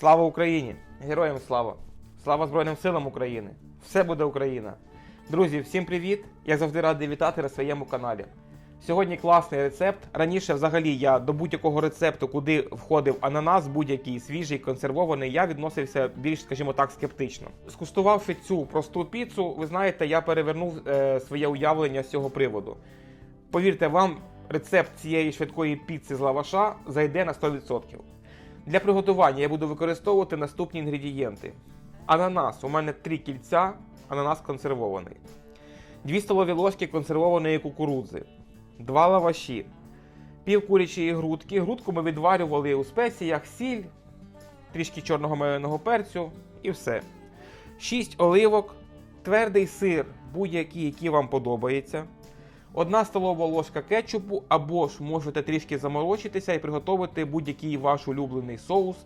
Слава Україні! Героям слава! Слава Збройним силам України! Все буде Україна! Друзі, всім привіт! Я завжди радий вітати на своєму каналі. Сьогодні класний рецепт. Раніше, взагалі, я до будь-якого рецепту, куди входив ананас, будь-який свіжий, консервований, я відносився більш, скажімо так, скептично. Скуштувавши цю просту піцу, ви знаєте, я перевернув е, своє уявлення з цього приводу. Повірте, вам рецепт цієї швидкої піци з лаваша зайде на 100%. Для приготування я буду використовувати наступні інгредієнти. Ананас. У мене 3 кільця, ананас консервований. 2 столові ложки консервованої кукурудзи, 2 лаваші, пів курячої грудки. Грудку ми відварювали у спеціях, сіль, трішки чорного меленого перцю і все. 6 оливок, твердий сир, будь-який, який вам подобається. Одна столова ложка кетчупу, або ж можете трішки заморочитися і приготувати будь-який ваш улюблений соус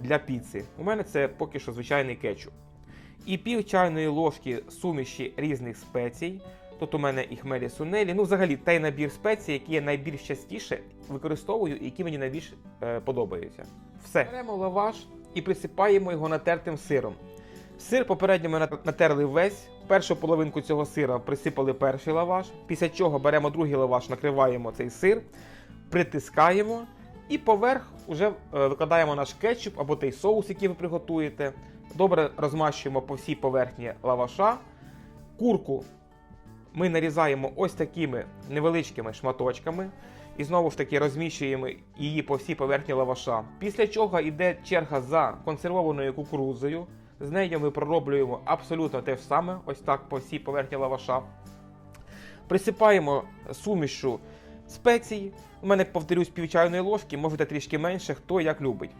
для піци. У мене це поки що звичайний кетчуп. І пів чайної ложки суміші різних спецій. Тут у мене і хмелі сунелі. Ну, взагалі, той набір спецій, які я найбільш частіше використовую і які мені найбільш е, подобаються. Все. Беремо лаваш і присипаємо його натертим сиром. Сир попередньо ми натерли весь. Першу половинку цього сира присипали перший лаваш. Після чого беремо другий лаваш, накриваємо цей сир, притискаємо і поверх вже е, викладаємо наш кетчуп або той соус, який ви приготуєте. Добре розмащуємо по всій поверхні лаваша. Курку ми нарізаємо ось такими невеличкими шматочками. І знову ж таки розміщуємо її по всій поверхні лаваша. Після чого йде черга за консервованою кукурудзою. З нею ми пророблюємо абсолютно те ж саме, ось так по всій поверхні лаваша. Присипаємо сумішу спецій. У мене, повторюсь, пів чайної ложки, можете трішки менше, хто як любить.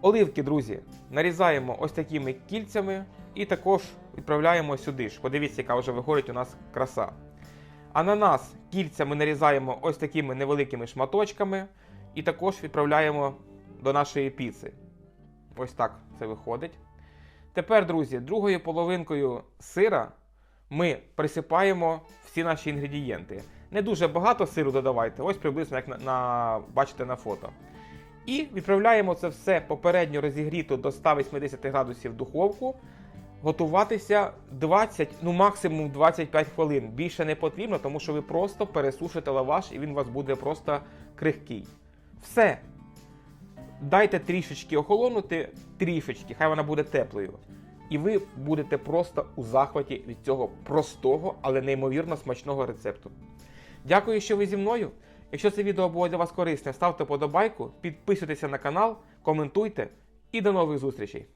Оливки, друзі, нарізаємо ось такими кільцями і також відправляємо сюди ж. Подивіться, яка вже виходить у нас краса. Ананас кільцями нарізаємо ось такими невеликими шматочками і також відправляємо до нашої піци. Ось так це виходить. Тепер, друзі, другою половинкою сира ми присипаємо всі наші інгредієнти. Не дуже багато сиру додавайте, ось приблизно як на, на бачите на фото. І відправляємо це все попередньо розігріто до 180 градусів духовку. Готуватися 20, ну максимум 25 хвилин. Більше не потрібно, тому що ви просто пересушите лаваш і він у вас буде просто крихкий. Все. Дайте трішечки охолонути, трішечки, хай вона буде теплою. І ви будете просто у захваті від цього простого, але неймовірно смачного рецепту. Дякую, що ви зі мною. Якщо це відео було для вас корисне, ставте подобайку, підписуйтеся на канал, коментуйте і до нових зустрічей!